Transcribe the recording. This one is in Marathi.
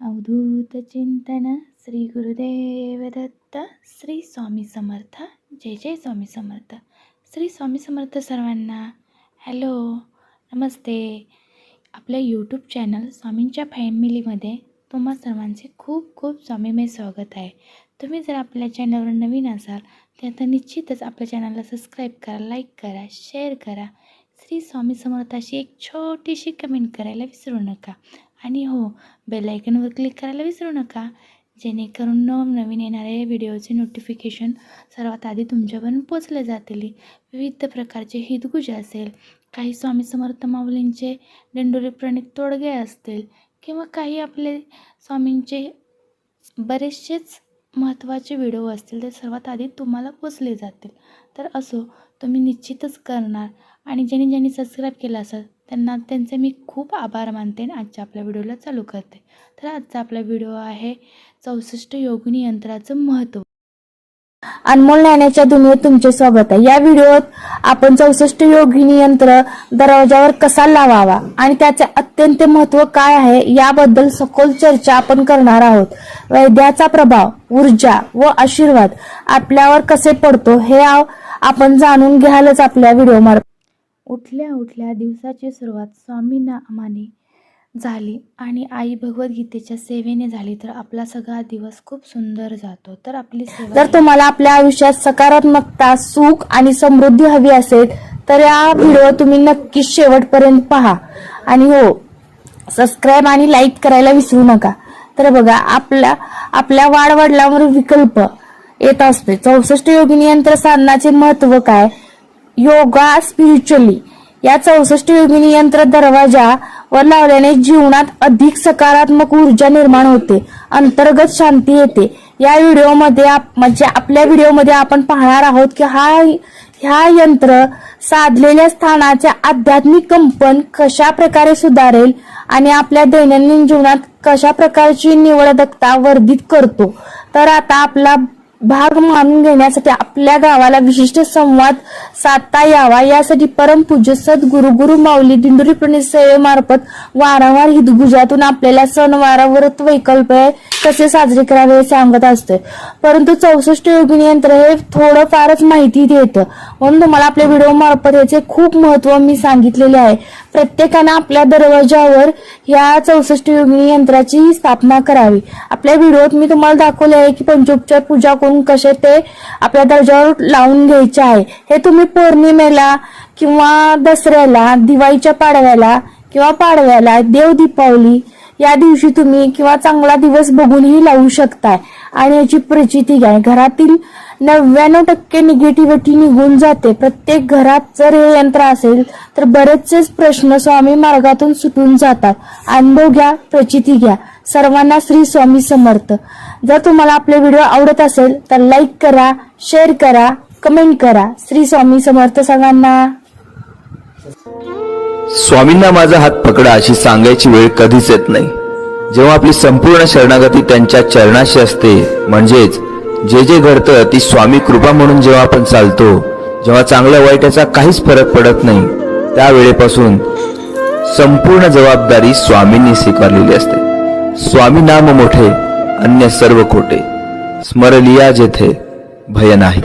अवधूत चिंतन श्री गुरुदेव दत्त श्री स्वामी समर्थ जय जय स्वामी समर्थ. श्री स्वामी समर्थ सर्वांना हॅलो नमस्ते. आपल्या यूट्यूब चॅनल स्वामींच्या फॅमिलीमध्ये तुम्हा सर्वांचे खूप खूप स्वामीमय स्वागत आहे. तुम्ही जर आपल्या चॅनलवर नवीन असाल तर आता निश्चितच आपल्या चॅनलला सबस्क्राईब करा लाईक करा शेअर करा. श्री स्वामी समर्थाशी एक छोटीशी कमेंट करायला विसरू नका. आणि हो बेलायकनवर क्लिक करायला विसरू नका. जेणेकरून नवनवीन येणारे व्हिडिओचे नोटिफिकेशन सर्वात आधी तुमच्यापर्यंत पोचले जातील. विविध प्रकारचे हितगुज असेल. काही स्वामी समर्थ माऊलींचे दिंडोरी प्रणित तोडगे असतील. किंवा काही आपले स्वामींचे बरेचसेच महत्त्वाचे व्हिडिओ असतील ते सर्वात आधी तुम्हाला पोचले जातील. तर असो तुम्ही निश्चितच करणार. आणि ज्यांनी ज्यांनी सबस्क्राईब केलं असेल त्यांना त्यांचे मी खूप आभार मानते आणि आजच्या आपल्या व्हिडिओला चालू करते. तर आजचा आपला व्हिडिओ आहे चौसष्ट योगिनी यंत्राचं महत्त्व. अनमोल नाण्याच्या दुनियेत तुमचे स्वागत आहे. या व्हिडिओत आपण चौसष्ट योगिनी यंत्र दरवाजावर कसा लावावा आणि त्याचे अत्यंत महत्त्व काय आहे याबद्दल सखोल चर्चा आपण करणार आहोत. वैद्याचा प्रभाव ऊर्जा व आशीर्वाद आपल्यावर कसे पडतो हे आपण जाणून घ्यालच आपल्या व्हिडिओ मार्फत उठल्या उठल्या दिवसाची सुरुवात स्वामी नामाने झाली आणि आई भगवद्गीतेच्या सेवेने झाली. तर आपला सगळा दिवस खूप सुंदर जातो. तर आपली सेवा जर तुम्हाला आपल्या आयुष्यात सकारात्मकता सुख आणि समृद्धी हवी असेल तर या व्हिडिओ तुम्ही नक्कीच शेवटपर्यंत पहा. आणि हो सबस्क्राईब आणि लाईक करायला विसरू नका. तर बघा आपल्या आपल्या वाडवडिलांवर विकल्प येत असते. चौसष्ट योगिनी यंत्र साधनाचे महत्त्व काय? योगा स्पिरिच्युअली या चौसष्ट योगिनी यंत्र दरवाजा वर लावल्याने जीवनात अधिक सकारात्मक ऊर्जा निर्माण होते. अंतर्गत शांती येते. या व्हिडिओमध्ये आप- म्हणजे आपल्या व्हिडिओमध्ये आपण पाहणार आहोत की हा ह्या यंत्र साधलेल्या स्थानाचे आध्यात्मिक कंपन कशा प्रकारे सुधारेल आणि आपल्या दैनंदिन जीवनात कशा प्रकारची निवडकता वर्धित करतो. तर आता आपला भाग मानून घेण्यासाठी आपल्या गावाला विशिष्ट संवाद साधता यावा. यासाठी परमपूज्य सद्गुरु गुरु माऊली दिंडोरी प्रणित सेवेमार्फत वारंवार हितगुजातून आपल्याला सणवार व्रत वैकल्प कसे साजरे करावे हे सांगत असते परंतु चौसष्ट योगिनी यंत्र हे थोडं फारच माहिती देतं. म्हणून तुम्हाला आपल्या व्हिडिओ मार्फत याचे खूप महत्त्व मी सांगितलेले आहे. प्रत्येकानं आपल्या दरवाजावर या चौसष्ट योगिनी यंत्राची स्थापना करावी. आपल्या व्हिडिओत मी तुम्हाला दाखवले आहे की पंचोपचार पूजा करून कसे ते आपल्या दर्जावर लावून घ्यायचे आहे. हे तुम्ही पौर्णिमेला किंवा दसऱ्याला दिवाळीच्या पाडव्याला किंवा पाडव्याला देव दीपावली या दिवशी तुम्ही किंवा चांगला दिवस बघूनही लावू शकताय. आणि याची प्रचिती घ्या. घरातील नव्याण्णव टक्के निगेटिव्हिटी निघून जाते. प्रत्येक घरात जर हे यंत्र असेल तर बरेचसेच प्रश्न स्वामी मार्गातून सुटून जातात. अनुभव घ्या प्रचिती घ्या. सर्वांना श्री स्वामी समर्थ. जर तुम्हाला आपले व्हिडिओ आवडत असेल तर लाईक करा शेअर करा कमेंट करा. श्री स्वामी समर्थ सर्वांना स्वामींना माझा हात पकडा अशी सांगायची वेळ कधीच येत नाही. जेव्हा आपली संपूर्ण शरणागती त्यांच्या चरणाशी असते म्हणजेच जे जे घडतं ती स्वामी कृपा म्हणून जेव्हा आपण चालतो जेव्हा चांगल्या वाईटाचा काहीच फरक पडत नाही त्यावेळेपासून संपूर्ण जबाबदारी स्वामींनी स्वीकारलेली असते. स्वामी नाम मोठे अन्य सर्व खोटे. स्मरलिया जेथे भय नाही.